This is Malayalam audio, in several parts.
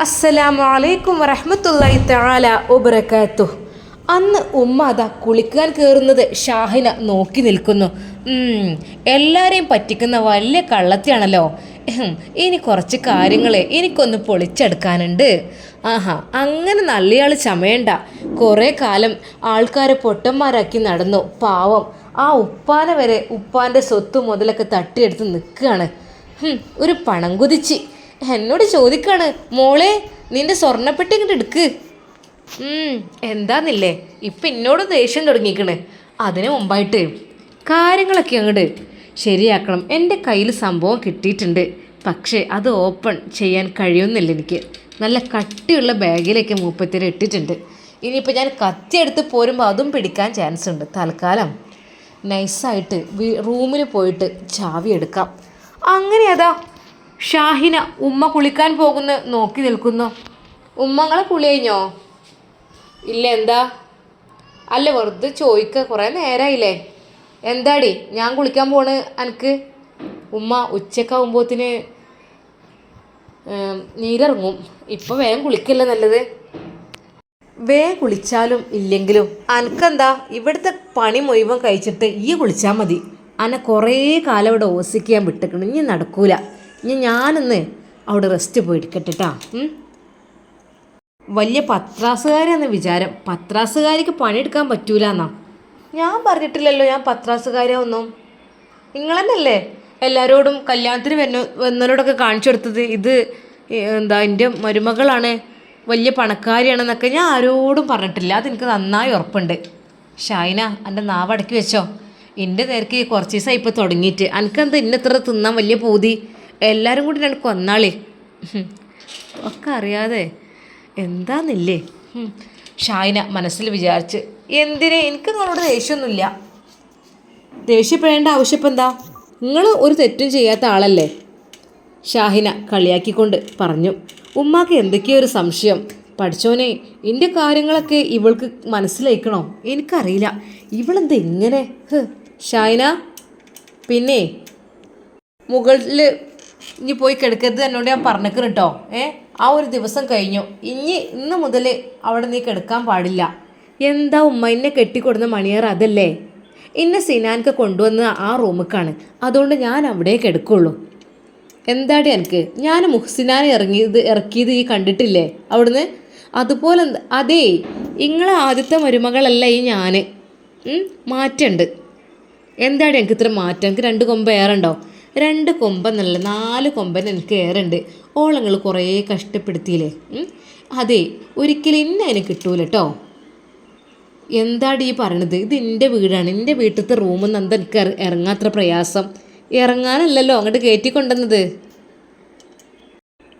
അസ്സലാമു അലൈക്കും വറഹ്മത്തുള്ളാഹി തആല വബറകാതുഹു. അന്ന് ഉമ്മ അതാ കുളിക്കാൻ കയറുന്നത് ഷാഹിന നോക്കി നിൽക്കുന്നു. എല്ലാവരെയും പറ്റിക്കുന്ന വലിയ കള്ളത്തിയാണല്ലോ. ഇനി കുറച്ച് കാര്യങ്ങൾ എനിക്കൊന്ന് പൊളിച്ചെടുക്കാനുണ്ട്. ആഹാ അങ്ങനെ നല്ലയാൾ ചമയണ്ട. കുറേ കാലം ആൾക്കാരെ പൊട്ടന്മാരാക്കി നടന്നു. പാവം. ആ ഉപ്പാന വരെ ഉപ്പാന്റെ സ്വത്ത് മുതലൊക്കെ തട്ടിയെടുത്ത് നിൽക്കുകയാണ്. ഒരു പണം കുതിച്ച്. എന്നോട് ചോദിക്കാണ് മോളെ നിന്റെ സ്വർണപ്പെട്ടി ഇങ്ങോട്ട് എടുക്ക്. എന്താന്നില്ലേ? ഇപ്പം എന്നോട് ദേഷ്യം തുടങ്ങിക്കണ്. അതിന് മുമ്പായിട്ട് കാര്യങ്ങളൊക്കെ അങ്ങോട്ട് ശരിയാക്കണം. എന്റെ കയ്യിൽ സംഭവം കിട്ടിയിട്ടുണ്ട്. പക്ഷേ അത് ഓപ്പൺ ചെയ്യാൻ കഴിയുന്നില്ല എനിക്ക്. നല്ല കട്ടിയുള്ള ബാഗിലേക്ക് മൂപ്പത്തിരി ഇട്ടിട്ടുണ്ട്. ഇനിയിപ്പോൾ ഞാൻ കത്തി എടുത്ത് പോരുമ്പോൾ അതും പിടിക്കാൻ ചാൻസ് ഉണ്ട്. തൽക്കാലം നൈസായിട്ട് റൂമിൽ പോയിട്ട് ചാവി എടുക്കാം. അങ്ങനെ അതാ ഷാഹിന ഉമ്മ കുളിക്കാൻ പോകുന്ന നോക്കി നിൽക്കുന്നു. ഉമ്മങ്ങളെ കുളി കഴിഞ്ഞോ? ഇല്ല എന്താ? അല്ല വെറുതെ ചോദിക്ക. കുറേ നേരമായില്ലേ എന്താടി? ഞാൻ കുളിക്കാൻ പോണ് എനിക്ക് ഉമ്മ ഉച്ചക്കാവുമ്പോത്തിന് നീരിറങ്ങും. ഇപ്പം വേഗം കുളിക്കല്ലേ നല്ലത്? വേഗം കുളിച്ചാലും ഇല്ലെങ്കിലും അനക്കെന്താ? ഇവിടുത്തെ പണി മുഴുവൻ കഴിച്ചിട്ട് ഈ കുളിച്ചാൽ മതി. അന കുറേ കാലം ഇവിടെ ഓസിക്കാൻ വിട്ടിക്കണം. ഇനി നടക്കൂല. ഇനി ഞാനൊന്ന് അവിടെ റെസ്റ്റ് പോയിരിക്കട്ടെ ട്ടാ. വലിയ പത്രാസുകാരെന്ന വിചാരം. പത്രാസുകാരിക്ക് പണിയെടുക്കാൻ പറ്റൂല എന്നാ ഞാൻ പറഞ്ഞിട്ടില്ലല്ലോ ഞാൻ പത്രാസുകാരൊന്നും നിങ്ങൾ എല്ലാവരോടും കല്യാണത്തിന് വന്ന വന്നവരോടൊക്കെ കാണിച്ചു കൊടുത്തത്? ഇത് എന്താ എന്റെ മരുമകളാണ്. വലിയ പണക്കാരിയാണെന്നൊക്കെ ഞാൻ ആരോടും പറഞ്ഞിട്ടില്ല. അതെനിക്ക് നന്നായി ഉറപ്പുണ്ട്. ഷൈന എന്റെ നാവടക്കി വെച്ചോ. എന്റെ നേരക്ക് കുറച്ച് ദിവസമായി ഇപ്പോൾ തുടങ്ങിയിട്ട്. എനിക്കെന്താ ഇന്നെത്ര തിന്നാൻ വലിയ പൂതി? എല്ലാവരും കൂടി എനിക്ക് കൊന്നാളി. ഒക്കെ അറിയാതെ എന്താന്നില്ലേ. ഷായിന മനസ്സിൽ വിചാരിച്ച് എന്തിനെ? എനിക്ക് നിങ്ങളോട് ദേഷ്യമൊന്നുമില്ല ദേഷ്യപ്പെടേണ്ട ആവശ്യപ്പം എന്താ നിങ്ങൾ ഒരു തെറ്റും ചെയ്യാത്ത ആളല്ലേ? ഷാഹിന കളിയാക്കിക്കൊണ്ട് പറഞ്ഞു. ഉമ്മാക്ക് എന്തൊക്കെയോ ഒരു സംശയം. പഠിച്ചോനെ എന്റെ കാര്യങ്ങളൊക്കെ ഇവൾക്ക് മനസ്സിലാക്കണോ എനിക്കറിയില്ല. ഇവളെന്താ ഇങ്ങനെ? ഷായന പിന്നെ മുകളിൽ ഇനി പോയി കിടക്കരുത് എന്നോട് ഞാൻ പറഞ്ഞേക്കണം കേട്ടോ ഏ? ആ ഒരു ദിവസം കഴിഞ്ഞു. ഇനി ഇന്ന് മുതൽ അവിടെ നീ കിടക്കാൻ പാടില്ല. എന്താ ഉമ്മ എന്നെ കെട്ടിക്കൊടുന്ന മണിയർ അതല്ലേ? എന്നെ സിനാൻക്ക് കൊണ്ടുവന്ന ആ റൂമിക്കാണ്. അതുകൊണ്ട് ഞാൻ അവിടെ കിടക്കുള്ളൂ. എന്താടി എനിക്ക് ഞാൻ മുഹ്സിനാനെ ഇറങ്ങിയത് ഇറക്കിയത് ഈ കണ്ടിട്ടില്ലേ? അവിടുന്ന്? അതുപോലെ അതേ ഇങ്ങളെ ആദ്യത്തെ മരുമകളല്ല ഈ ഞാൻ മാറ്റുണ്ട്. എന്താടി എനിക്ക് ഇത്ര മാറ്റം? എനിക്ക് രണ്ട് കൊമ്പ് ഏറുണ്ടോ? രണ്ട് കൊമ്പെന്നല്ല നാല് കൊമ്പൻ എനിക്ക് ഏറുണ്ട് ഓളങ്ങൾ കുറേ കഷ്ടപ്പെടുത്തിയില്ലേ? അതെ ഒരിക്കലും ഇന്നെ അതിന് കിട്ടൂല കേട്ടോ എന്താടി ഈ പറയണത്? ഇത് എന്റെ വീടാണ്. എന്റെ വീട്ടിലത്തെ റൂമിൽ നിന്ന് എന്താ എനിക്ക് ഇറ- ഇറങ്ങാത്ര പ്രയാസം? ഇറങ്ങാനല്ലല്ലോ അങ്ങോട്ട് കയറ്റിക്കൊണ്ടുവന്നത്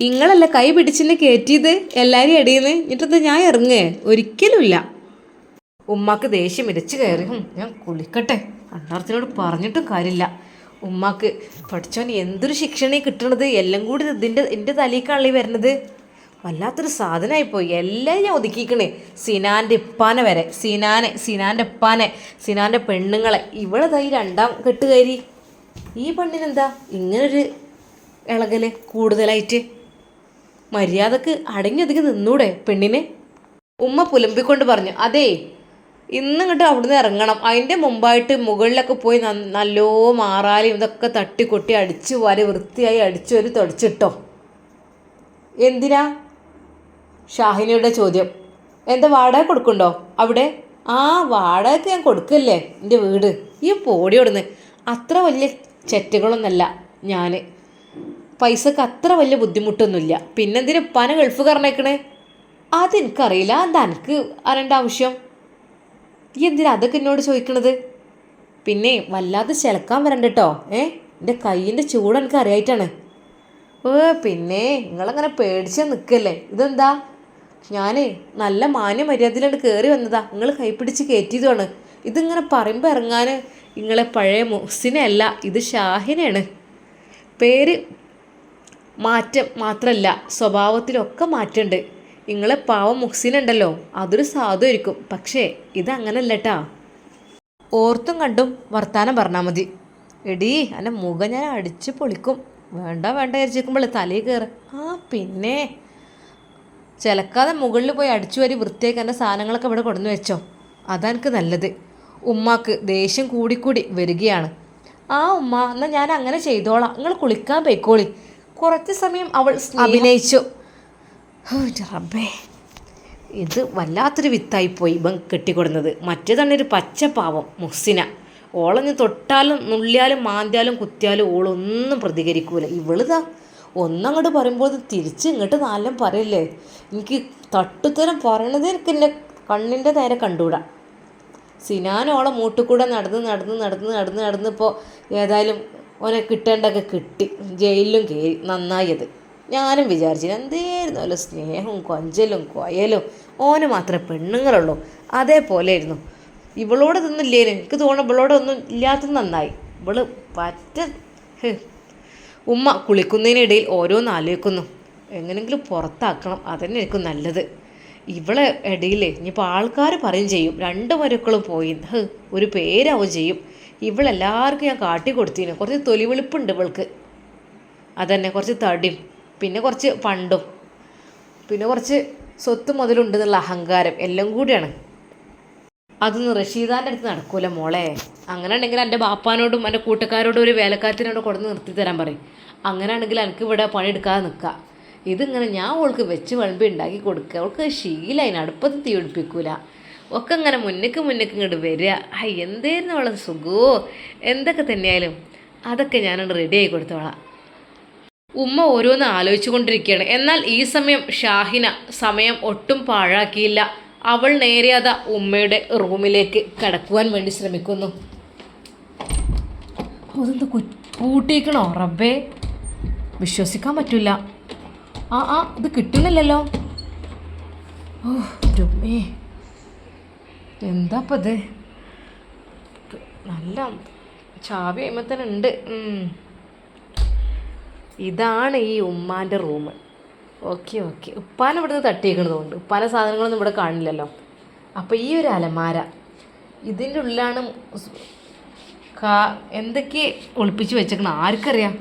നിങ്ങളല്ല കൈ പിടിച്ചെന്നെ കയറ്റിയത് എല്ലാവരും ഇടയിന്ന് എന്നിട്ടത് ഞാൻ ഇറങ്ങേ ഒരിക്കലുമില്ല ഉമ്മാക്ക് ദേഷ്യം ഇരച്ചു കയറി. ഞാൻ കുളിക്കട്ടെ. അണ്ണാർത്തിനോട് പറഞ്ഞിട്ടും കാര്യമില്ല. ഉമ്മാക്ക് പഠിച്ചോൻ എന്തൊരു ശിക്ഷണേ കിട്ടണത്? എല്ലാം കൂടി ഇതിന്റെ എന്റെ തലയിക്കാണല്ലേ ഈ വരുന്നത് വല്ലാത്തൊരു സാധനമായിപ്പോയി എല്ലാം ഞാൻ ഒതുക്കിക്കണേ. സിനാന്റെ ഇപ്പാനെ വരെ. സിനാനെ സിനാന്റെ ഇപ്പാനെ സിനാന്റെ പെണ്ണുങ്ങളെ. ഈ രണ്ടാം കെട്ടുകാരി. ഈ പെണ്ണിനെന്താ ഇങ്ങനൊരു ഇളകൽ കൂടുതലായിട്ട്? മര്യാദയ്ക്ക് അടങ്ങിയൊതുക്കി നിന്നൂടെ പെണ്ണിനെ? ഉമ്മ പുലമ്പിക്കൊണ്ട് പറഞ്ഞു അതേ ഇന്നിങ്ങോട്ട് അവിടുന്ന് ഇറങ്ങണം. അതിന്റെ മുമ്പായിട്ട് മുകളിലൊക്കെ പോയി നല്ലോ മാറാലും ഇതൊക്കെ തട്ടിക്കൊട്ടി അടിച്ച് വരെ വൃത്തിയായി അടിച്ചു ഒരു തുടച്ചിട്ടോ? എന്തിനാ? ഷാഹിനിയുടെ ചോദ്യം. എന്താ വാടക കൊടുക്കണ്ടോ അവിടെ? ആ വാടകയ്ക്ക് ഞാൻ കൊടുക്കല്ലേ എന്റെ വീട്. ഈ പോടി ഓടുന്ന് അത്ര വലിയ ചെറ്റുകളൊന്നല്ല ഞാൻ പൈസക്ക് അത്ര വലിയ ബുദ്ധിമുട്ടൊന്നുമില്ല. പിന്നെന്തിനാ പന ഗൾഫ് കറണേക്കണേ അതെനിക്കറിയില്ല. എന്താ എനിക്ക് അറിയേണ്ട ആവശ്യം? ഈ എന്തിനാ അതൊക്കെ എന്നോട് ചോദിക്കണത്? പിന്നെ വല്ലാതെ ചിലക്കാൻ വരണ്ട കേട്ടോ ഏ? എന്റെ കയ്യിന്റെ ചൂട് എനിക്ക് അറിയായിട്ടാണ്. ഏ പിന്നെ നിങ്ങളങ്ങനെ പേടിച്ച് നിൽക്കല്ലേ? ഇതെന്താ? ഞാൻ നല്ല മാന്യ മര്യാദയിലാണ് കയറി വന്നതാ. നിങ്ങൾ കൈപ്പിടിച്ച് കയറ്റിയതുമാണ്. ഇതിങ്ങനെ പറയുമ്പോൾ ഇറങ്ങാൻ നിങ്ങളെ പഴയ മുസിനല്ല ഇത് ഷാഹിനയാണ്. പേര് മാറ്റം മാത്രമല്ല സ്വഭാവത്തിലൊക്കെ മാറ്റമുണ്ട്. നിങ്ങളെ പാവം മുഹ്സിനുണ്ടല്ലോ. അതൊരു സാധുവായിരിക്കും പക്ഷേ ഇതങ്ങനല്ല കേട്ടാ ഓർത്തും കണ്ടും വർത്താനം പറഞ്ഞാൽ മതി. എടീ അല്ല മുഖം ഞാൻ അടിച്ച് പൊളിക്കും. വേണ്ട വേണ്ട വിചാരിച്ചിരിക്കുമ്പോൾ തലയിൽ കയറി ആ പിന്നെ. ചിലക്കാതെ മുകളിൽ പോയി അടിച്ചു വരി വൃത്തിയാക്കി എന്റെ സാധനങ്ങളൊക്കെ ഇവിടെ കൊണ്ടുവന്ന് വെച്ചോ. അതെനിക്ക് നല്ലത്. ഉമ്മാക്ക് ദേഷ്യം കൂടിക്കൂടി വരികയാണ്. ആ ഉമ്മ എന്നാൽ ഞാൻ അങ്ങനെ ചെയ്തോളാം. നിങ്ങൾ കുളിക്കാൻ പോയിക്കോളി. കുറച്ച് സമയം അവൾ അഭിനയിച്ചു. റബ്ബേ. ഇത് വല്ലാത്തൊരു വിത്തായിപ്പോയി ഇവൻ കെട്ടിക്കൊടുന്നത്. മറ്റേതാണ് ഒരു പച്ച പാവം മുഹ്സിന. ഓളഞ്ഞ് തൊട്ടാലും നുള്ളിയാലും മാന്തിയാലും കുത്തിയാലും ഓളൊന്നും പ്രതികരിക്കൂല. ഇവളിതാ ഒന്നങ്ങോട്ട് പറയുമ്പോൾ തിരിച്ച് ഇങ്ങോട്ട് നാലും പറയല്ലേ? എനിക്ക് തട്ടുത്തരം പറയണത് എനിക്ക് എന്റെ കണ്ണിന്റെ നേരെ കണ്ടുകൂടാ സിനാനോളം മൂട്ടുകൂടെ നടന്ന് നടന്ന് നടന്ന് നടന്ന് നടന്നിപ്പോൾ ഏതായാലും ഓനെ കിട്ടേണ്ടൊക്കെ കിട്ടി. ജയിലിലും കയറി നന്നായത് ഞാനും വിചാരിച്ചു എന്തായിരുന്നു അല്ല സ്നേഹവും കൊഞ്ചലും കൊയലും. ഓന് മാത്രമേ പെണ്ണുങ്ങളുള്ളൂ. അതേപോലെയായിരുന്നു. ഇവളോട് ഇതൊന്നും ഇല്ലേനും. എനിക്ക് തോന്നുന്നു ഇവളോട് ഒന്നും ഇല്ലാത്തത് നന്നായി. ഇവൾ പറ്റ ഉമ്മ കുളിക്കുന്നതിനിടയിൽ ഓരോന്ന് ആലോചിക്കുന്നു. എങ്ങനെങ്കിലും പുറത്താക്കണം. അതന്നെ എനിക്ക് നല്ലത്. ഇവളെ ഇടയിലേ ഇനിയിപ്പോൾ ആൾക്കാർ പറയും ചെയ്യും. രണ്ട് മരുക്കളും പോയി. ഒരു പേരാവും ചെയ്യും. ഇവളെല്ലാവർക്കും ഞാൻ കാട്ടി കൊടുത്തിന് കുറച്ച് തൊലിവെളുപ്പുണ്ട് ഇവൾക്ക്. അതന്നെ കുറച്ച് തടിയും. പിന്നെ കുറച്ച് പണ്ടും. പിന്നെ കുറച്ച് സ്വത്ത് മുതലുണ്ട് എന്നുള്ള അഹങ്കാരം എല്ലാം കൂടിയാണ്. അതൊന്നും റഷീദാന്റെ അടുത്ത് നടക്കൂല മോളെ. അങ്ങനെ ഉണ്ടെങ്കിൽ എന്റെ ബാപ്പാനോടും എന്റെ കൂട്ടുകാരോടും ഒരു വേലക്കാരത്തിനോട് കൊടുന്ന് നിർത്തി തരാൻ പറയും. അങ്ങനെയാണെങ്കിൽ എനിക്ക് ഇവിടെ പണിയെടുക്കാതെ നിൽക്കാം. ഇതിങ്ങനെ ഞാൻ ഓൾക്ക് വെച്ച് വിളമ്പി ഉണ്ടാക്കി കൊടുക്കുക. അവൾക്ക് അതിന് അടുപ്പത്ത് തീ പിടിപ്പിക്കൂല. ഒക്കെ ഇങ്ങനെ മുന്നേക്ക് മുന്നേക്ക് ഇങ്ങോട്ട് വരിക. ഹൈ എന്തായിരുന്നു അവളെ സുഖമോ എന്തൊക്കെ തന്നെയായാലും അതൊക്കെ ഞാനോട് റെഡി ആയി കൊടുത്തോളാം. ഉമ്മ ഓരോന്ന് ആലോചിച്ചു കൊണ്ടിരിക്കുകയാണ് എന്നാൽ ഈ സമയം ഷാഹിന സമയം ഒട്ടും പാഴാക്കിയില്ല. അവൾ നേരെ നേരെയത ഉമ്മയുടെ റൂമിലേക്ക് കടക്കുവാൻ വേണ്ടി ശ്രമിക്കുന്നു. അതെന്താ കൂട്ടിയിക്കണോ റബ്ബേ? വിശ്വസിക്കാൻ പറ്റില്ല ആ ആ ഇത് കിട്ടുന്നില്ലല്ലോ. ഓ രമ്മേ എന്താപ്പ ഇത് നല്ല ചാവി കഴിയുമ്പോൾ തന്നെ ഉണ്ട്. ഇതാണ് ഈ ഉമ്മാന്റെ റൂം. Okay okay. ഉപ്പാനെ ഇവിടുന്ന് തട്ടിയേക്കണതുകൊണ്ട് ഉപ്പാനെ സാധനങ്ങളൊന്നും ഇവിടെ കാണില്ലല്ലോ. അപ്പോൾ ഈ ഒരു അലമാര ഇതിന്റെ ഉള്ളിലാണ് കാ എന്തൊക്കെ ഒളിപ്പിച്ച് വെച്ചേക്കണം? ആർക്കറിയാം?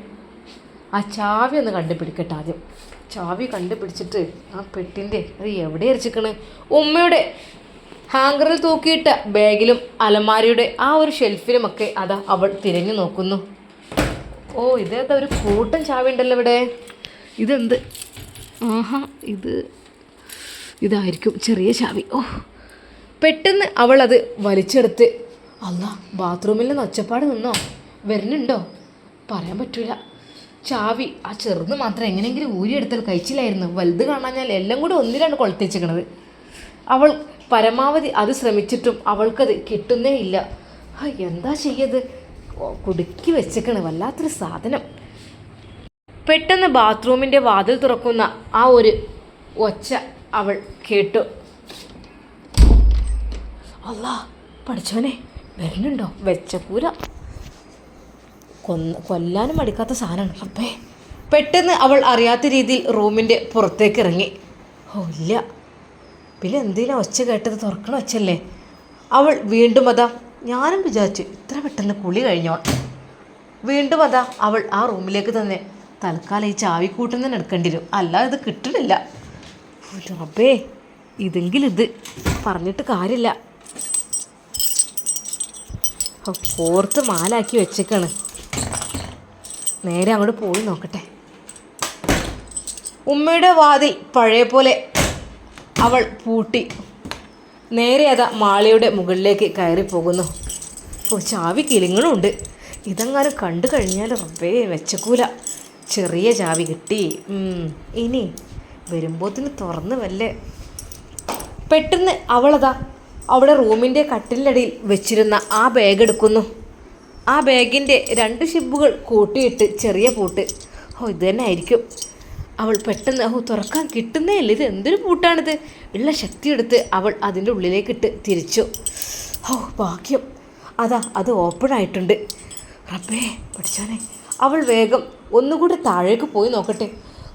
ആ ചാവി ഒന്ന് കണ്ടുപിടിക്കട്ടെ ആദ്യം. ചാവി കണ്ടുപിടിച്ചിട്ട് ആ പെട്ടിന്റെ അത് എവിടെ അരച്ചിക്കണ് ഉമ്മയുടെ ഹാങ്കറിൽ തൂക്കിയിട്ട ബാഗിലും അലമാരയുടെ ആ ഒരു ഷെൽഫിലുമൊക്കെ അതാ അവൾ തിരഞ്ഞു നോക്കുന്നു. ഓ ഇതേതാ ഒരു കൂട്ടം ചാവി ഉണ്ടല്ലോ ഇവിടെ? ഇതെന്ത്? ആഹാ ഇത് ഇതായിരിക്കും ചെറിയ ചാവി. ഓ പെട്ടെന്ന് അവൾ അത് വലിച്ചെടുത്ത് അല്ല ബാത്റൂമിൽ നിന്ന് ഒച്ചപ്പാട് നിന്നോ? വരുന്നുണ്ടോ? പറയാൻ പറ്റൂല. ചാവി ആ ചെറുത് മാത്രം എങ്ങനെയെങ്കിലും ഊരിയെടുത്താൽ കഴിച്ചില്ലായിരുന്നു. വലുത് കാണാഞ്ഞാൽ എല്ലാം കൂടി ഒന്നിലാണ് കൊളുത്തിച്ചേക്കണത് അവൾ പരമാവധി അത് ശ്രമിച്ചിട്ടും അവൾക്കത് കിട്ടുന്നേ ഇല്ല. എന്താ ചെയ്യത് കുടുക്കി വെച്ചേക്കണ്. വല്ലാത്തൊരു സാധനം. പെട്ടെന്ന് ബാത്റൂമിന്റെ വാതിൽ തുറക്കുന്ന ആ ഒരു ഒച്ച അവൾ കേട്ടു. അല്ലാ പഠിച്ചോനെ വരുന്നുണ്ടോ? വെച്ച കൂര കൊന്ന് കൊല്ലാനും മടിക്കാത്ത സാധനമാണ്. അപ്പേ. പെട്ടെന്ന് അവൾ അറിയാത്ത രീതിയിൽ റൂമിന്റെ പുറത്തേക്ക് ഇറങ്ങി. ഓ ഇല്ല. പിന്നെ എന്തിനാ ഒച്ച കേട്ടത്? തുറക്കണ ഒച്ചല്ലേ അവൾ വീണ്ടും അതാ ഞാനും വിചാരിച്ചു ഇത്ര പെട്ടെന്ന് കുളി കഴിഞ്ഞോ? വീണ്ടും അതാ അവൾ ആ റൂമിലേക്ക് തന്നെ. തൽക്കാലം ഈ ചാവി തന്നെ എടുക്കേണ്ടി വരും. അല്ലാതെ ഇത് കിട്ടണില്ല റബ്ബേ ഇതെങ്കിലും ഇത്. പറഞ്ഞിട്ട് കാര്യമില്ല. ഓർത്ത് മാലാക്കി വെച്ചേക്കാണ്. നേരെ അങ്ങോട്ട് പോയി നോക്കട്ടെ. ഉമ്മയുടെ വാതിൽ പഴയ പോലെ അവൾ പൂട്ടി. നേരെ അതാ മാളയുടെ മുകളിലേക്ക് കയറി പോകുന്നു. ഓ ചാവി കിളിങ്ങളുണ്ട്. ഇതെങ്ങാനും കണ്ടു കഴിഞ്ഞാൽ റബ്ബേ വെച്ചക്കൂല. ചെറിയ ചാവി കിട്ടി. ഇനി വരുമ്പോത്തിന് തുറന്ന് വല്ലേ? പെട്ടെന്ന് അവളതാ അവിടെ റൂമിന്റെ കട്ടിലടിയിൽ വെച്ചിരുന്ന ആ ബാഗ് എടുക്കുന്നു. ആ ബാഗിന്റെ രണ്ട് ഷിബുകൾ കൂട്ടിയിട്ട് ചെറിയ പൂട്ട്. ഓ ഇത് തന്നെ ആയിരിക്കും. അവൾ പെട്ടെന്ന് ഓ തുറക്കാൻ കിട്ടുന്നേ ഇല്ല ഇത് എന്തൊരു പൂട്ടാണിത്? ഉള്ള ശക്തിയെടുത്ത് അവൾ അതിന്റെ ഉള്ളിലേക്കിട്ട് തിരിച്ചു. ഓ ഭാഗ്യം. അതാ അത് ഓപ്പൺ ആയിട്ടുണ്ട്. റബ്ബേ പഠിച്ചാനെ. അവൾ വേഗം ഒന്നുകൂടി താഴേക്ക് പോയി നോക്കട്ടെ.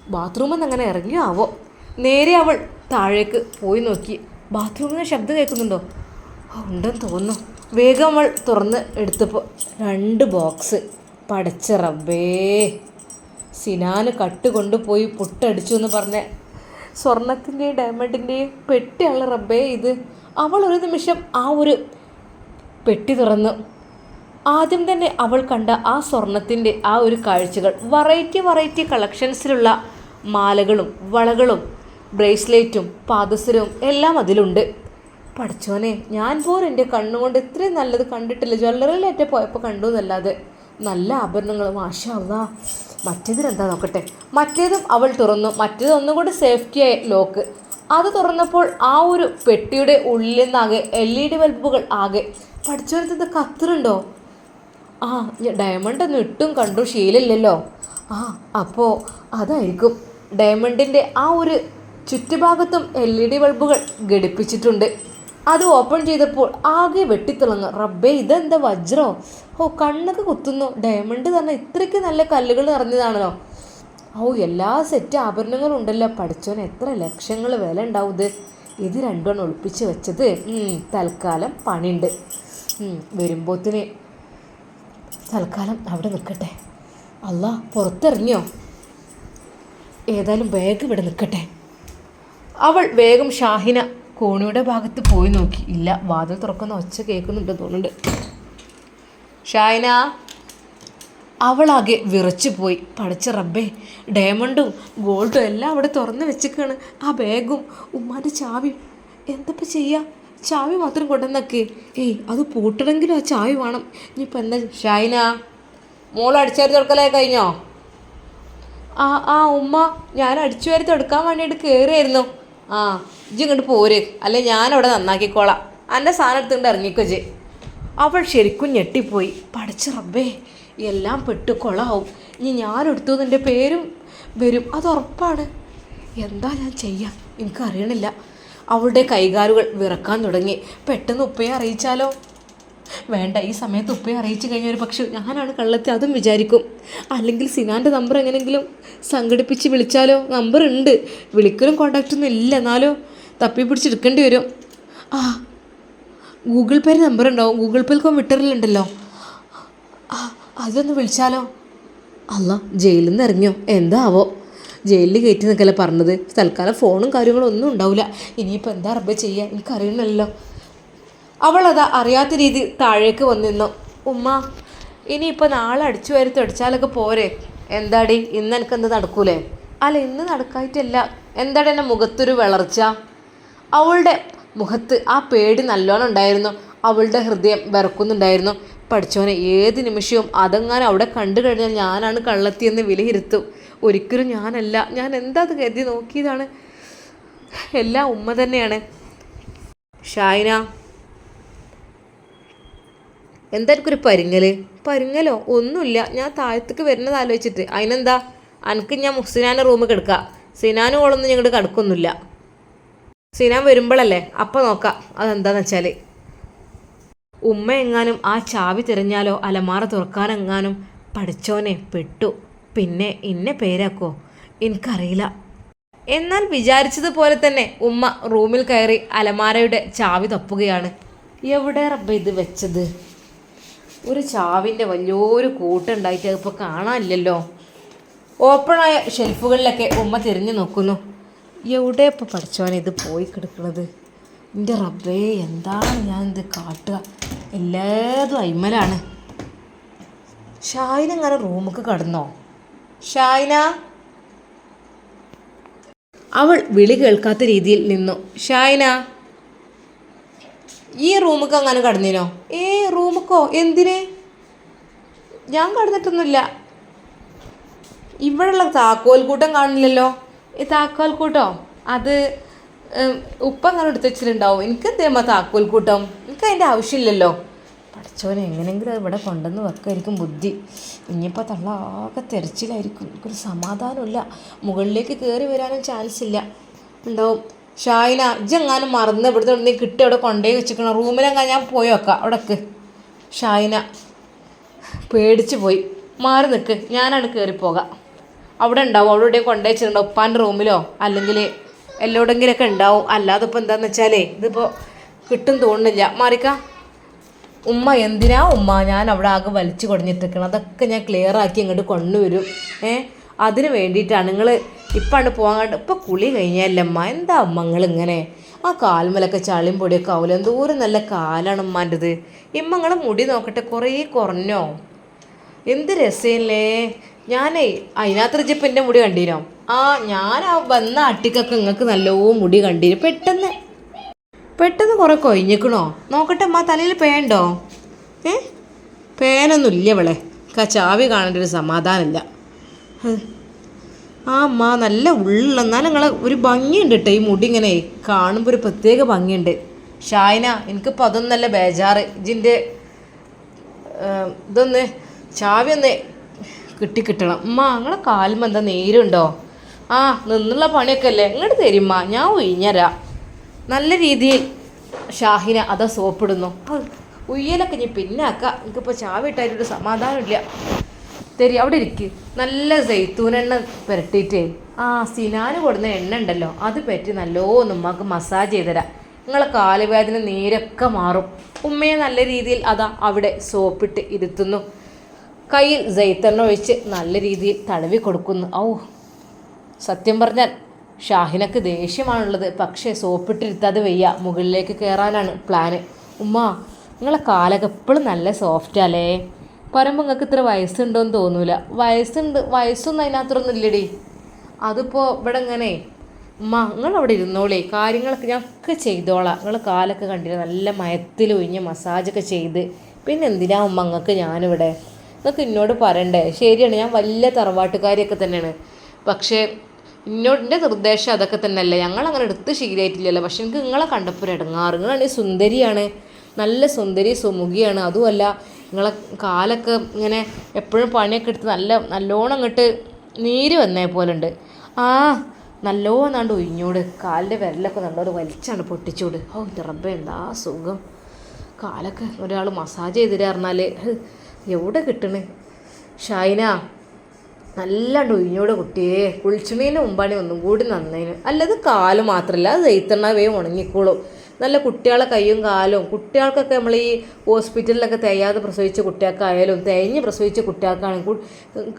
ബാത്റൂമിൽ നിന്ന് അങ്ങനെ ഇറങ്ങിയോ ആവോ നേരെ അവൾ താഴേക്ക് പോയി നോക്കി. ബാത്റൂമിൽ നിന്ന് ശബ്ദം കേൾക്കുന്നുണ്ടോ? ഉണ്ടെന്ന് തോന്നുന്നു. വേഗം അവൾ തുറന്ന് എടുത്തപ്പോൾ രണ്ട് ബോക്സ് പടച്ച റബ്ബേ. സിനാന് കട്ട് കൊണ്ടുപോയി പുട്ടടിച്ചു എന്ന് പറഞ്ഞ സ്വർണത്തിന്റെയും ഡയമണ്ടിന്റെയും പെട്ടിയുള്ള റബ്ബേ ഇത്. അവൾ ഒരു നിമിഷം ആ ഒരു പെട്ടി തുറന്നു. ആദ്യം തന്നെ അവൾ കണ്ട ആ സ്വർണത്തിന്റെ ആ ഒരു കാഴ്ചകൾ വെറൈറ്റി വെറൈറ്റി കളക്ഷൻസിലുള്ള മാലകളും വളകളും ബ്രേസ്ലെറ്റും പാദസരവും എല്ലാം അതിലുണ്ട്. പഠിച്ചോനെ ഞാൻ പോലും എന്റെ കണ്ണുകൊണ്ട് ഇത്രയും നല്ലത് കണ്ടിട്ടില്ല. ജ്വല്ലറിയിലേറ്റ പോയപ്പോൾ കണ്ടു എന്നല്ലാതെ. നല്ല ആഭരണങ്ങൾ. മാഷാ മറ്റേതിനെന്താ നോക്കട്ടെ? മറ്റേതും അവൾ തുറന്നു. മറ്റേത് ഒന്നുകൂടി സേഫ്റ്റിയായ ലോക്ക് അത് തുറന്നപ്പോൾ ആ ഒരു പെട്ടിയുടെ ഉള്ളിൽ നിന്നാകെ എൽ ഇ ഡി ബൾബുകൾ ആകെ പഠിച്ചോരത്ത് കത്തറുണ്ടോ? ആ ഡയമണ്ട് ഒന്നും ഇട്ടും കണ്ടു. ശീലമില്ലല്ലോ. ആ അപ്പോൾ അതായിരിക്കും. ഡയമണ്ടിന്റെ ആ ഒരു ചുറ്റുഭാഗത്തും എൽ ഇ ഡി ബൾബുകൾ ഘടിപ്പിച്ചിട്ടുണ്ട്. അത് ഓപ്പൺ ചെയ്തപ്പോൾ ആകെ വെട്ടിത്തിളങ്ങും. റബ്ബേ ഇതെന്താ വജ്രോ? ഓ കണ്ണൊക്കെ കുത്തുന്നു. ഡയമണ്ട് തന്നെ ഇത്രയ്ക്ക് നല്ല കല്ലുകൾ നിറഞ്ഞതാണല്ലോ. ഓ എല്ലാ സെറ്റ് ആഭരണങ്ങളും ഉണ്ടല്ലോ. പഠിച്ചോൻ എത്ര ലക്ഷങ്ങൾ വില ഉണ്ടാവും ഇത്. രണ്ടുമാണ് ഒളിപ്പിച്ച് വെച്ചത്. തൽക്കാലം പണിയുണ്ട്. വരുമ്പോത്തിന് തൽക്കാലം അവിടെ നിൽക്കട്ടെ. അല്ല പുറത്തിറങ്ങിയോ? ഏതായാലും ബാഗ് ഇവിടെ നിൽക്കട്ടെ. അവൾ വേഗം ഷാഹിന കോണിയുടെ ഭാഗത്ത് പോയി നോക്കി. ഇല്ല വാതിൽ തുറക്കുന്ന ഒച്ച കേൾക്കുന്നുണ്ട് തോന്നുന്നുണ്ട്. ഷാഹിന അവളാകെ വിറച്ചു പോയി. പഠിച്ച റബ്ബേ ഡയമണ്ടും ഗോൾഡും എല്ലാം അവിടെ തുറന്ന് വെച്ചിക്കാണ്. ആ ബാഗും ഉമ്മാന്റെ ചാവിയും. എന്തപ്പോൾ ചെയ്യാ? ചാവി മാത്രം കൊണ്ടുവന്നൊക്കെ. ഏയ് അത് പൂട്ടണമെങ്കിലും ആ ചാവി വേണം. ഇനിയിപ്പോൾ എന്താ ഷൈന? മോൾ അടിച്ചാരി കഴിഞ്ഞോ? ആ ആ ഉമ്മ ഞാൻ അടിച്ചു വരെ തുടക്കാൻ വേണ്ടിയിട്ട് കയറിയായിരുന്നു ആ ഇജ്ജ് ഇങ്ങോട്ട് പോര്. അല്ലെ ഞാനവിടെ നന്നാക്കിക്കോളാം. എന്റെ സാധനം എടുത്തുകൊണ്ട് ഇറങ്ങിക്കോ ജെ അവൾ ശരിക്കും ഞെട്ടിപ്പോയി. പഠിച്ച റബ്ബേ എല്ലാം പെട്ട് കൊളാവും. ഇനി ഞാനെടുത്തു നിന്റെ പേരും വരും. അത് ഉറപ്പാണ്. എന്താ ഞാൻ ചെയ്യാം? എനിക്കറിയണില്ല. അവളുടെ കൈകാലുകൾ വിറക്കാൻ തുടങ്ങി. പെട്ടെന്ന് ഉപ്പയെ അറിയിച്ചാലോ? വേണ്ട ഈ സമയത്ത് ഉപ്പയെ അറിയിച്ചു കഴിഞ്ഞാൽ ഒരു പക്ഷേ ഞാനാണ് കള്ളത്തി. അതും വിചാരിക്കും. അല്ലെങ്കിൽ സിനാന്റെ നമ്പർ എങ്ങനെങ്കിലും സംഘടിപ്പിച്ച് വിളിച്ചാലോ? നമ്പർ ഉണ്ട് വിളിക്കലും കോണ്ടാക്റ്റൊന്നും ഇല്ല. എന്നാലോ? തപ്പി പിടിച്ചെടുക്കേണ്ടി വരും. ആ ഗൂഗിൾ പേര് നമ്പർ ഉണ്ടാവും ഗൂഗിൾ പേയിൽ വിട്ടറിലുണ്ടല്ലോ അതൊന്ന് വിളിച്ചാലോ? അല്ല ജയിലിൽ നിന്ന് ഇറങ്ങിയോ? എന്താവോ? ജയിലിൽ കയറ്റി നിൽക്കല്ലേ പറഞ്ഞത്. തൽക്കാലം ഫോണും കാര്യങ്ങളും ഒന്നും ഉണ്ടാവില്ല ഇനിയിപ്പോൾ എന്താ റബ്ബ ചെയ്യുക എനിക്കറിയണമല്ലോ അവളതാ അറിയാത്ത രീതി താഴേക്ക് വന്നിരുന്നു. ഉമ്മ ഇനിയിപ്പോൾ നാളെ അടിച്ചു വരുത്തി തുടച്ചാലൊക്കെ പോരെ. എന്താടി ഇന്ന് എനിക്കെന്ത് നടക്കൂലേ? അല്ല ഇന്ന് നടക്കായിട്ടല്ല. എന്താടി എന്റെ മുഖത്തൊരു വിളർച്ച? അവളുടെ മുഖത്ത് ആ പേടി നല്ലോണം ഉണ്ടായിരുന്നു. അവളുടെ ഹൃദയം വിറക്കുന്നുണ്ടായിരുന്നു. പഠിച്ചവനെ ഏത് നിമിഷവും അതെങ്ങാനും അവിടെ കണ്ടു കഴിഞ്ഞാൽ ഞാനാണ് കള്ളത്തിയെന്ന് വിലയിരുത്തും. ഒരിക്കലും ഞാനല്ല. ഞാൻ എന്താ അത് കരുതി നോക്കിയതാണ്. എല്ലാം ഉമ്മ തന്നെയാണ്. ഷായിന. എന്തായിരിക്കും ഒരു പരിങ്ങൽ? പരിങ്ങലോ? ഒന്നുമില്ല. ഞാൻ താഴത്തേക്ക് വരുന്നത് ആലോചിച്ചിട്ട്. അതിനെന്താ? അനക്ക് ഞാൻ മുസ്ലിനാന്റെ റൂമിൽ കിടക്കാം. സിനാനും ഓളൊന്നും ഞങ്ങൾ കിടക്കൊന്നുമില്ല. സിനാൻ വരുമ്പോഴല്ലേ അപ്പം നോക്കാം. അതെന്താന്ന് വെച്ചാൽ ഉമ്മ എങ്ങാനും ആ ചാവി തിരഞ്ഞാലോ അലമാറ തുറക്കാനെങ്ങാനും പഠിച്ചോനെ പെട്ടു. പിന്നെ ഇന്നെ പേരാക്കോ? എനിക്കറിയില്ല. എന്നാൽ വിചാരിച്ചതുപോലെ തന്നെ ഉമ്മ റൂമിൽ കയറി അലമാരയുടെ ചാവി തപ്പുകയാണ്. എവിടെ റബ്ബ ഇത് വെച്ചത്? ഒരു ചാവിന്റെ വലിയൊരു കൂട്ടുണ്ടായിട്ട് ഇപ്പോൾ കാണാനില്ലല്ലോ. ഓപ്പണായ ഷെൽഫുകളിലൊക്കെ ഉമ്മ തിരിഞ്ഞു നോക്കുന്നു. എവിടെ ഇപ്പോൾ പഠിച്ചോനെ ഇത് പോയി കിടക്കുന്നത് എന്റെ റബ്ബേ എന്താണ് ഞാൻ ഇത് കാട്ടുക? എല്ലാതും അയിമലാണ്. ഷായിന അങ്ങനെ റൂമിക്ക് കടന്നോ? ഷായിന അവൾ വിളി കേൾക്കാത്ത രീതിയിൽ നിന്നു. ഷായിന ഈ റൂമിക്ക് അങ്ങനെ കടന്നിനോ? ഏ റൂമുക്കോ? എന്തിന്? ഞാൻ കടന്നിട്ടൊന്നുമില്ല. ഇവിടെയുള്ള താക്കോൽ കൂട്ടം കാണില്ലല്ലോ. ഈ താക്കോൽ കൂട്ടോ അത് ഉപ്പ അങ്ങനെ എടുത്ത് വെച്ചിട്ടുണ്ടാവും. എനിക്ക് എന്തേമ്മ താക്കോൽ കൂട്ടം എനിക്ക് അതിന്റെ ആവശ്യമില്ലല്ലോ. പഠിച്ചോനെ എങ്ങനെയെങ്കിലും ഇവിടെ കൊണ്ടുവന്ന് വെക്കായിരിക്കും ബുദ്ധി. ഇനിയിപ്പോൾ തള്ള ആകെ തെരച്ചിലായിരിക്കും. എനിക്കൊരു സമാധാനമില്ല മുകളിലേക്ക് കയറി വരാനും ചാൻസ് ഇല്ല. ഉണ്ടാവും. ഷായിന ഇജ്ജെങ്ങാനും മറന്ന് ഇവിടുത്തെ നീ കിട്ടി അവിടെ കൊണ്ടേ വെച്ചിരിക്കണം. റൂമിലെങ്ങാൻ ഞാൻ പോയി വെക്കാം. അവിടേക്ക്. ഷായിന പേടിച്ച് പോയി. മാറി നിൽക്ക് ഞാനാണ് കയറിപ്പോകാം അവിടെ ഉണ്ടാവും. അവിടെ എവിടെയും കൊണ്ടുവച്ചിട്ടുണ്ടാവും ഉപ്പാന്റെ റൂമിലോ അല്ലെങ്കിൽ എല്ലോടെങ്കിലൊക്കെ ഉണ്ടാവും. അല്ലാതെ ഇപ്പോൾ എന്താണെന്ന് വെച്ചാലേ ഇതിപ്പോൾ കിട്ടും തോന്നുന്നില്ല. മാറിക്ക. ഉമ്മ എന്തിനാ ഉമ്മ? ഞാൻ അവിടെ ആകെ വലിച്ചു കുടഞ്ഞിട്ടിരിക്കണം അതൊക്കെ ഞാൻ ക്ലിയർ ആക്കി ഇങ്ങോട്ട് കൊണ്ടുവരും. ഏ? അതിന് വേണ്ടിയിട്ടാണ് നിങ്ങൾ ഇപ്പാണ്ട് പോകാണ്ട് ഇപ്പം കുളി കഴിഞ്ഞാലേ അമ്മ എന്താ അമ്മങ്ങൾ ഇങ്ങനെ ആ കാൽമലൊക്കെ ചളിയും പൊടിയൊക്കെ ആവില്ല എന്തോരം നല്ല കാലാണ് ഉമ്മാന്റെത് ഇമ്മങ്ങളെ മുടി നോക്കട്ടെ. കുറേ കുറഞ്ഞോ? എന്ത് രസമല്ലേ ഞാനേ അതിനകത്ത് ഇപ്പം എന്റെ മുടി കണ്ടീനോ? ആ ഞാൻ ആ വന്ന അട്ടിക്കൊക്കെ നിങ്ങൾക്ക് നല്ലോ മുടി കണ്ടിരും പെട്ടെന്ന്. പെട്ടെന്ന് കുറേ കൊഴിഞ്ഞിക്കണോ? നോക്കട്ടെ അമ്മ തലയിൽ പേണ്ടോ? ഏ? പേനൊന്നും ഇല്ല കച്ചാവി ചാവി കാണേണ്ട ഒരു സമാധാനമില്ല. ആ അമ്മ നല്ല ഉള്ള എന്നാലും നിങ്ങളെ ഒരു ഭംഗിയുണ്ട് കേട്ടോ ഈ മുടി ഇങ്ങനെ. കാണുമ്പോൾ ഒരു പ്രത്യേക ഭംഗിയുണ്ട്. ഷായന എനിക്കിപ്പോൾ അതൊന്നല്ല ബേജാറ്. ഇതിന്റെ ഇതൊന്ന് ചാവി ഒന്ന് കിട്ടി കിട്ടണം. ഉമ്മ നിങ്ങളെ കാലുമ്പോൾ എന്താ നേരുണ്ടോ? ആ നിന്നുള്ള പണിയൊക്കെ അല്ലേ ഇങ്ങോട്ട് തരുമ്മ ഞാൻ ഒഴിഞ്ഞരാ. നല്ല രീതിയിൽ ഷാഹിനെ അതാ സോപ്പിടുന്നു. ഉയ്യലൊക്കെ ഞാൻ പിന്നാക്കാം എനിക്കിപ്പോൾ ചാവി ഇട്ടായിട്ടൊരു സമാധാനമില്ല തരി അവിടെ ഇരിക്ക്. നല്ല ജെയ്ത്തൂനെണ്ണ പുരട്ടിയിട്ടേ ആ സിനാന് കൊടുന്ന എണ്ണ ഉണ്ടല്ലോ അത് പറ്റി നല്ലോന്ന് ഉമ്മക്ക് മസാജ് ചെയ്തുതരാം നിങ്ങളെ കാലുവേദന നീരൊക്കെ മാറും. ഉമ്മയെ നല്ല രീതിയിൽ അതാ അവിടെ സോപ്പിട്ട് ഇരുത്തുന്നു. കയ്യിൽ ജയ്ത്തെണ്ണ ഒഴിച്ച് നല്ല രീതിയിൽ തടവി കൊടുക്കുന്നു. ഔ സത്യം പറഞ്ഞാൽ ഷാഹിനക്ക് ദേഷ്യമാണുള്ളത്. പക്ഷേ സോപ്പിട്ടിരുത്താതെ വയ്യ. മുകളിലേക്ക് കയറാനാണ് പ്ലാന് ഉമ്മ നിങ്ങളെ കാലൊക്കെ എപ്പോഴും നല്ല സോഫ്റ്റ് അല്ലേ പറയുമ്പോൾ നിങ്ങൾക്ക് ഇത്ര വയസ്സുണ്ടോയെന്ന് തോന്നൂല. വയസ്സുണ്ട്. വയസ്സൊന്നും അതിനകത്തൊന്നും ഇല്ലടി. അതിപ്പോൾ ഇവിടെ ഇങ്ങനെ ഉമ്മ നിങ്ങൾ അവിടെ ഇരുന്നോളേ. കാര്യങ്ങളൊക്കെ ഞാൻ ഒക്കെ ചെയ്തോളാം. നിങ്ങൾ കാലൊക്കെ കണ്ടില്ല? നല്ല മയത്തിൽ ഒഴിഞ്ഞ് മസാജൊക്കെ ചെയ്ത്. പിന്നെ എന്തിനാ ഉമ്മ നിങ്ങൾക്ക് ഞാനിവിടെ? നിങ്ങൾക്ക് എന്നോട് പറയണ്ടേ? ശരിയാണ് ഞാൻ വലിയ തറവാട്ടുകാരിയൊക്കെ തന്നെയാണ്. പക്ഷേ എന്നോട് എന്റെ നിർദ്ദേശം അതൊക്കെ തന്നെയല്ലേ? ഞങ്ങൾ അങ്ങനെ എടുത്ത് ശീലമായിട്ടില്ലല്ലോ പക്ഷെ എനിക്ക് നിങ്ങളെ കണ്ടപ്പോൾ ഇടങ്ങാറ്. നിങ്ങളാണെങ്കിൽ സുന്ദരിയാണ്. നല്ല സുന്ദരി സുമുഖിയാണ്. അതുമല്ല നിങ്ങളെ കാലൊക്കെ ഇങ്ങനെ എപ്പോഴും പണിയൊക്കെ എടുത്ത് നല്ല നല്ലോണം അങ്ങോട്ട് നീര് വന്നേ പോലെ ഉണ്ട് ആ നല്ലോന്നാണ്ട് ഒഴിഞ്ഞോട്. കാലിന്റെ വിരലൊക്കെ നല്ലോണം വലിച്ചാണ് പൊട്ടിച്ചോട്. ഓ റബ്ബേ എന്താ സുഖം. കാലൊക്കെ ഒരാൾ മസാജ് ചെയ്തിട്ട് പറഞ്ഞാൽ എവിടെ കിട്ടണ്? ഷൈന നല്ലാണ്ട് ഒഴിഞ്ഞോട് കുട്ടിയെ. കുളിച്ചുണീന് മുമ്പാണ് ഒന്നും കൂടി നന്നേന്. അല്ലത് കാൽ മാത്രമല്ല അത് നെയ്ത്തെണ്ണ വേഗം ഉണങ്ങിക്കോളും. നല്ല കുട്ടികളെ കൈയും കാലും കുട്ടികൾക്കൊക്കെ നമ്മൾ ഈ ഹോസ്പിറ്റലിലൊക്കെ തേയാതെ പ്രസവിച്ച കുട്ടികൾക്കായാലും തേഞ്ഞ് പ്രസവിച്ച കുട്ടികൾക്കാണെങ്കിൽ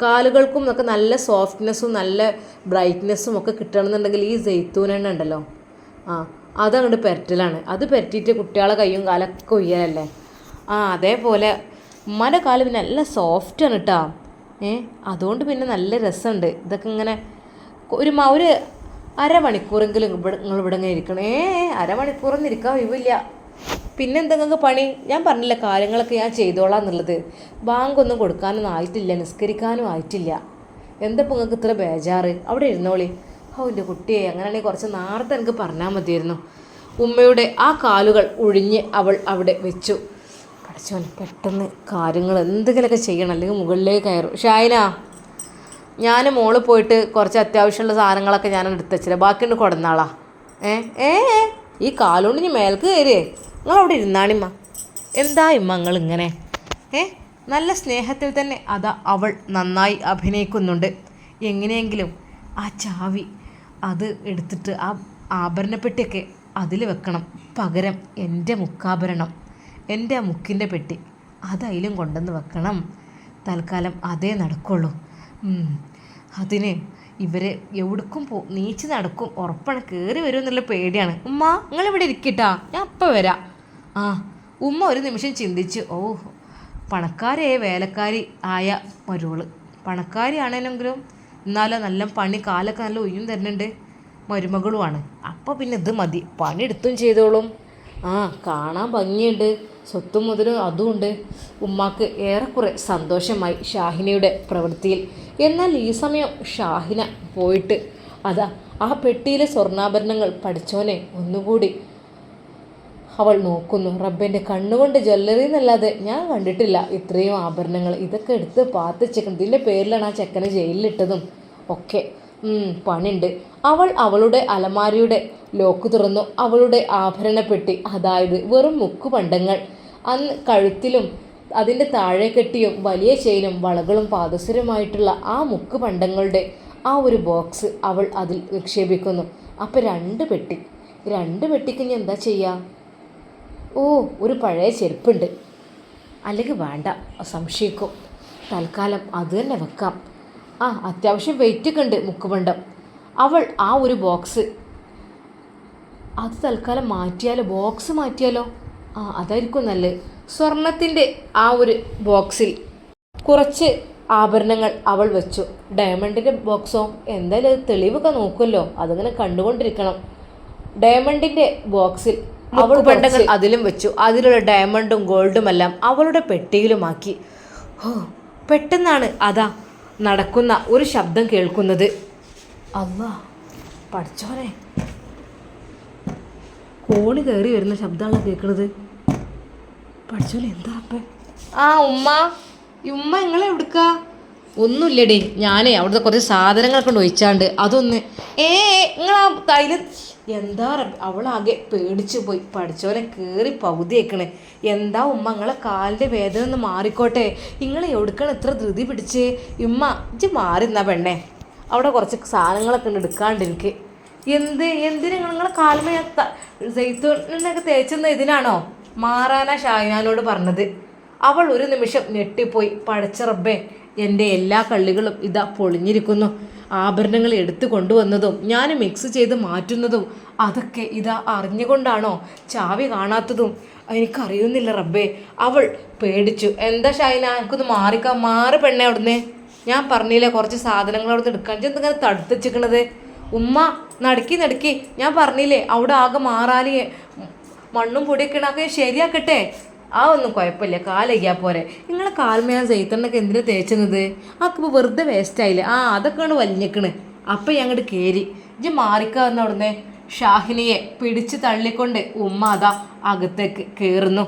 കാലുകൾക്കും ഒക്കെ നല്ല സോഫ്റ്റ്നെസ്സും നല്ല ബ്രൈറ്റ്നെസ്സും ഒക്കെ കിട്ടണമെന്നുണ്ടെങ്കിൽ ഈ ജെയ്ത്തൂനെണ്ണ ഉണ്ടല്ലോ. ആ അതങ്ങോട്ട് പെരറ്റലാണ് അത് പെരട്ടിയിട്ട് കുട്ടികളെ കൈയും കാലൊക്കെ ഉയ്യാലല്ലേ ആ അതേപോലെ ഉമ്മാന്റെ കാൽ പിന്നെ നല്ല സോഫ്റ്റാണ് കേട്ടോ ഏ അതുകൊണ്ട് പിന്നെ നല്ല രസമുണ്ട്. ഇതൊക്കെ ഇങ്ങനെ ഒരു ഒരു അരമണിക്കൂറെങ്കിലും ഇവിടെ നിങ്ങൾ ഇവിടെ ഇങ്ങനെ ഇരിക്കണം. ഏ അരമണിക്കൂറൊന്നും ഇരിക്കാൻ ഒഴിവില്ല. പിന്നെ എന്തെങ്കിലും പണി? ഞാൻ പറഞ്ഞില്ല കാര്യങ്ങളൊക്കെ ഞാൻ ചെയ്തോളാം എന്നുള്ളത്. ബാങ്കൊന്നും കൊടുക്കാനൊന്നും ആയിട്ടില്ല നിസ്കരിക്കാനും ആയിട്ടില്ല. എന്തപ്പോൾ നിങ്ങൾക്ക് ഇത്ര ബേജാറ്? അവിടെ ഇരുന്നോളി. ഓ എന്റെ കുട്ടിയെ അങ്ങനെയാണെങ്കിൽ കുറച്ച് നേരത്തെ എനിക്ക് പറഞ്ഞാൽ മതിയായിരുന്നു. ഉമ്മയുടെ ആ കാലുകൾ ഒഴിഞ്ഞ് അവൾ അവിടെ വെച്ചു. പഠിച്ചോൻ പെട്ടെന്ന് കാര്യങ്ങൾ എന്തെങ്കിലുമൊക്കെ ചെയ്യണം. അല്ലെങ്കിൽ മുകളിലേക്ക് കയറും. ഷായന ഞാൻ മോൾ പോയിട്ട് കുറച്ച് അത്യാവശ്യമുള്ള സാധനങ്ങളൊക്കെ ഞാൻ എടുത്ത് വെച്ചില്ല ബാക്കിയുണ്ട് കൊടുന്നാളാ. ഏ ഏ ഈ കാലുകൊണ്ട് ഇനി മേൽക്ക് കയറിയേ. നിങ്ങൾ അവിടെ ഇരുന്നാണിമ്മ എന്താ ഇമ്മ നിങ്ങൾ ഇങ്ങനെ ഏ നല്ല സ്നേഹത്തിൽ തന്നെ അതാ അവൾ നന്നായി അഭിനയിക്കുന്നുണ്ട്. എങ്ങനെയെങ്കിലും ആ ചാവി അത് എടുത്തിട്ട് ആ ആഭരണപ്പെട്ടിയൊക്കെ അതിൽ വെക്കണം. പകരം എന്റെ മുക്കാഭരണം. എന്റെ ആ മുക്കിന്റെ പെട്ടി അതതിലും കൊണ്ടുവന്ന് വെക്കണം. തൽക്കാലം അതേ നടക്കുള്ളൂ. അതിന് ഇവരെ എവിടേക്കും പോ നീച്ച് നടക്കും. ഉറപ്പാണ് കയറി വരും എന്നുള്ള പേടിയാണ്. ഉമ്മ നിങ്ങളിവിടെ ഇരിക്കട്ടാ. ഞാൻ അപ്പം വരാം. ആ ഉമ്മ ഒരു നിമിഷം ചിന്തിച്ച് ഓ പണക്കാരിയായ വേലക്കാരി ആയ മരുവൾ പണക്കാരിയാണെങ്കിലും എന്നാലും നല്ല പണി കാലൊക്കെ നല്ല ഒയ്യും തരുന്നുണ്ട് മരുമകളുമാണ്. അപ്പോൾ പിന്നെ ഇത് മതി. പണി എടുത്തും ചെയ്തോളും. ആ കാണാൻ ഭംഗിയുണ്ട്. സ്വത്തും മുതലും അതുമുണ്ട്. ഉമ്മാക്ക് ഏറെക്കുറെ സന്തോഷമായി ഷാഹിനയുടെ പ്രവൃത്തിയിൽ. എന്നാൽ ഈ സമയം ഷാഹിന പോയിട്ട് അതാ ആ പെട്ടിയിലെ സ്വർണാഭരണങ്ങൾ പഠിച്ചോനെ ഒന്നുകൂടി അവൾ നോക്കുന്നു. റബ്ബന്റെ കണ്ണുകൊണ്ട് ജ്വല്ലറി എന്നല്ലാതെ ഞാൻ കണ്ടിട്ടില്ല ഇത്രയും ആഭരണങ്ങൾ. ഇതൊക്കെ എടുത്ത് പാത്തിച്ചേക്കണം ഇതിന്റെ പേരിലാണ് ആ ചെക്കനെ ജയിലിലിട്ടതും ഒക്കെ. പണിണ്ട്. അവൾ അവളുടെ അലമാരിയുടെ ലോക്ക് തുറന്നു. അവളുടെ ആഭരണപ്പെട്ടി. അതായത് വെറും മുക്കുപണ്ടങ്ങൾ. അന്ന് കഴുത്തിലും അതിന്റെ താഴെ കെട്ടിയും വലിയ ചെയിനും വളകളും പാദസരമായിട്ടുള്ള ആ മുക്ക് പണ്ടങ്ങളുടെ ആ ഒരു ബോക്സ് അവൾ അതിൽ നിക്ഷേപിക്കുന്നു അപ്പം രണ്ട് പെട്ടി. രണ്ട് പെട്ടിക്ക് ഇനി എന്താ ചെയ്യുക ഓ ഒരു പഴയ ചെരുപ്പുണ്ട്. അല്ലെങ്കിൽ വേണ്ട സംശയിക്കും. തൽക്കാലം അത് തന്നെ വെക്കാം. ആ അത്യാവശ്യം വെയിറ്റ് ഉണ്ട് മുക്കുപണ്ടം. അവൾ ആ ഒരു ബോക്സ് അത് തൽക്കാലം മാറ്റിയാലോ? ബോക്സ് മാറ്റിയാലോ? ആ അതായിരിക്കും നല്ലത്. സ്വർണത്തിന്റെ ആ ഒരു ബോക്സിൽ കുറച്ച് ആഭരണങ്ങൾ അവൾ വെച്ചു. ഡയമണ്ടിന്റെ ബോക്സോ എന്തായാലും അത് തെളിവൊക്കെ നോക്കുമല്ലോ. അതങ്ങനെ കണ്ടുകൊണ്ടിരിക്കണം. ഡയമണ്ടിന്റെ ബോക്സിൽ അവൾ പണ്ടങ്ങൾ അതിലും വെച്ചു. അതിലുള്ള ഡയമണ്ടും ഗോൾഡും എല്ലാം അവളുടെ പെട്ടിയിലുമാക്കി. ഓ പെട്ടെന്നാണ് അതാ നടക്കുന്ന ഒരു ശബ്ദം കേൾക്കുന്നത്. അല്ലാ പഠിച്ചോനെ. കോണി കയറി വരുന്ന ശബ്ദമാണ് കേൾക്കുന്നത് അപ്പേ? ആ ഉമ്മ. ഈ ഉമ്മ നിങ്ങളെ എവിടുക്ക? ഒന്നുമില്ലടി ഞാനേ അവിടുത്തെ കുറച്ച് സാധനങ്ങളൊക്കെ കൊണ്ട് ഒഴിച്ചാണ്ട് അതൊന്ന് ഏ നിങ്ങൾ ആ കയ്യിൽ എന്താ അവളാകെ പേടിച്ചു പോയി. പഠിച്ചോലെ കയറി പകുതി വെക്കണേ എന്താ ഉമ്മ നിങ്ങളെ കാലിന്റെ വേദന ഒന്ന് മാറിക്കോട്ടെ. നിങ്ങൾ എവിടുക്കണം ഇത്ര ധൃതി പിടിച്ച്? ഉമ്മ ഇജ്ജ് മാറിന്നാ പെണ്ണേ. അവിടെ കുറച്ച് സാധനങ്ങളൊക്കെ ഉണ്ട് എടുക്കാണ്ട് എനിക്ക്. എന്ത് എന്തിനാ നിങ്ങളെ കാലുമ ഞാൻ ജയ്ത്തൂണിനൊക്കെ തേച്ചെന്ന ഇതിനാണോ? മാറാനാ ഷാഹിനാനോട് പറഞ്ഞത്. അവൾ ഒരു നിമിഷം ഞെട്ടിപ്പോയി. പടച്ച റബ്ബേ എന്റെ എല്ലാ കള്ളികളും ഇതാ പൊളിഞ്ഞിരിക്കുന്നു. ആഭരണങ്ങൾ എടുത്തു കൊണ്ടുവന്നതും ഞാൻ മിക്സ് ചെയ്ത് മാറ്റുന്നതും അതൊക്കെ ഇതാ അറിഞ്ഞുകൊണ്ടാണോ ചാവി കാണാത്തതും? എനിക്കറിയുന്നില്ല റബ്ബേ. അവൾ പേടിച്ചു. എന്താ ഷൈന എനിക്കൊന്ന് മാറിക്കാ. മാറി പെണ്ണെ അവിടുന്ന്. ഞാൻ പറഞ്ഞില്ലേ കുറച്ച് സാധനങ്ങൾ അവിടുന്ന് എടുക്കാൻ. ചെന്നിങ്ങനെ തടുത്ത് വെച്ചിക്കണത്? ഉമ്മ നടക്കി നടക്കി. ഞാൻ പറഞ്ഞില്ലേ അവിടെ ആകെ മാറാലി മണ്ണും പൊടിയൊക്കെ ഇണാക്കി ശരിയാക്കട്ടെ? ആ ഒന്നും കുഴപ്പമില്ല കാലയ്യാ പോരെ. നിങ്ങളെ കാൽമേല ചെയ്ത്തണ്ണൊക്കെ എന്തിനാ തേച്ചുന്നത്? ആക്കിപ്പോൾ വെറുതെ വേസ്റ്റ് ആയില്ലേ? ആ അതൊക്കെയാണ് വലിഞ്ഞേക്കണ്. അപ്പം ഞങ്ങോട്ട് കയറി ഇജ്ജ് മാറിക്കാവുന്ന അവിടുന്ന് ഷാഹിനിയെ പിടിച്ച് തള്ളിക്കൊണ്ട് ഉമ്മ അതാ അകത്തേക്ക് കയറുന്നു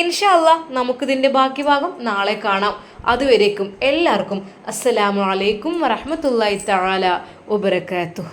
ഇൻഷല്ല നമുക്കിതിന്റെ ബാക്കി ഭാഗം നാളെ കാണാം. അതുവരേക്കും എല്ലാവർക്കും അസ്സലാമു അലൈക്കും വറഹമത്തല്ലായി തആല വബറകാതുഹു.